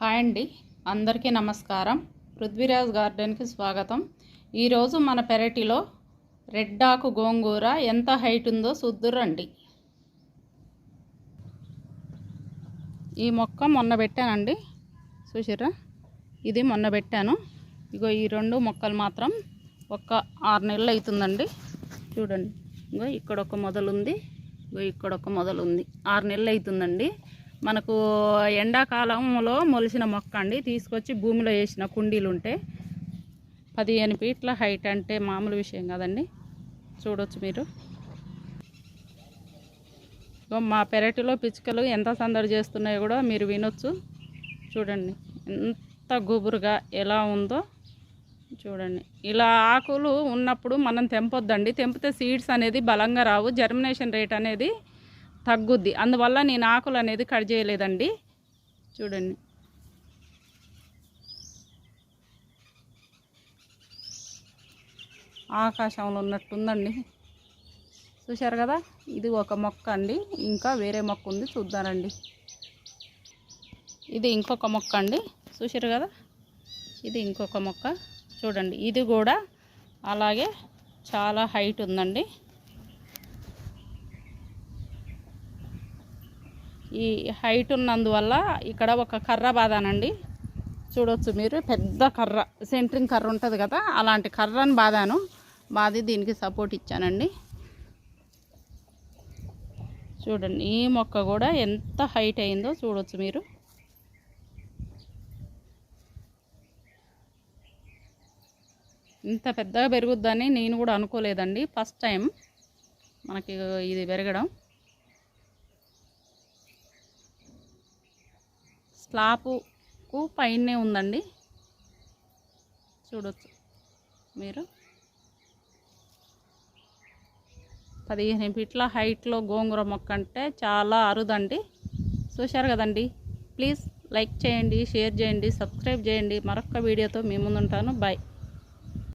Hi అండి. అందరికీ నమస్కారం. పృథ్వీరాజ్ గార్డెన్కి స్వాగతం. ఈరోజు మన పెరటిలో రెడ్ ఆకు గోంగూర ఎంత హైట్ ఉందో చూద్దురండి ఈ మొక్క మొన్న పెట్టానండి. చూసిర్రా? ఇది మొన్న పెట్టాను. ఇగో ఈ రెండు మొక్కలు మాత్రం ఒక ఆరు నెలలు అవుతుందండి చూడండి. ఇగో ఇక్కడ ఒక మొదలుంది. ఇగో ఇక్కడ ఒక మొదలుంది. ఆరు నెలలు అవుతుందండి మనకు ఎండాకాలంలో మొలిసిన మొక్క అండి. తీసుకొచ్చి భూమిలో వేసిన కుండీలు ఉంటే పదిహేను ఫీట్ల హైట్ అంటే మామూలు విషయం కదండి. చూడొచ్చు మీరు. మా పెరటిలో పిచ్చుకలు ఎంత సందడి చేస్తున్నాయో కూడా మీరు వినొచ్చు. చూడండి ఎంత గుబురుగా ఎలా ఉందో. చూడండి ఇలా ఆకులు ఉన్నప్పుడు మనం తెంపొద్దండి. తెంపితే సీడ్స్ అనేది బలంగా రావు. జర్మినేషన్ రేట్ అనేది తగ్గుద్ది. అందువల్ల నేను ఆకులు అనేది కట్ చేయలేదండి. చూడండి. ఆకాశంలో ఉన్నట్టుందండి. చూశారు కదా? ఇది ఒక మొక్క అండి. ఇంకా వేరే మొక్క ఉంది. చూద్దానండి. ఇది ఇంకొక మొక్క అండి. చూశారు కదా? ఇది ఇంకొక మొక్క. చూడండి. ఇది కూడా అలాగే చాలా హైట్ ఉందండి. ఈ హైట్ ఉన్నందువల్ల ఇక్కడ ఒక కర్ర బాదానండి చూడొచ్చు మీరు పెద్ద కర్ర సెంట్రింగ్ కర్ర ఉంటుంది కదా అలాంటి కర్రని బాదాను బాది దీనికి సపోర్ట్ ఇచ్చానండి. చూడండి ఈ మొక్క కూడా ఎంత హైట్ అయిందో చూడొచ్చు మీరు. ఇంత పెద్దగా పెరుగుద్దని నేను కూడా అనుకోలేదండి ఫస్ట్ టైం మనకి ఇది పెరగడం. స్లాపుకు పైనే ఉందండి. చూడొచ్చు మీరు. పదిహేను ఫీట్ల హైట్లో గోంగూర మొక్క అంటే చాలా అరుదండి. చూశారు కదండి. ప్లీజ్ లైక్ చేయండి షేర్ చేయండి సబ్స్క్రైబ్ చేయండి. మరొక వీడియోతో మీ ముందుంటాను. బాయ్.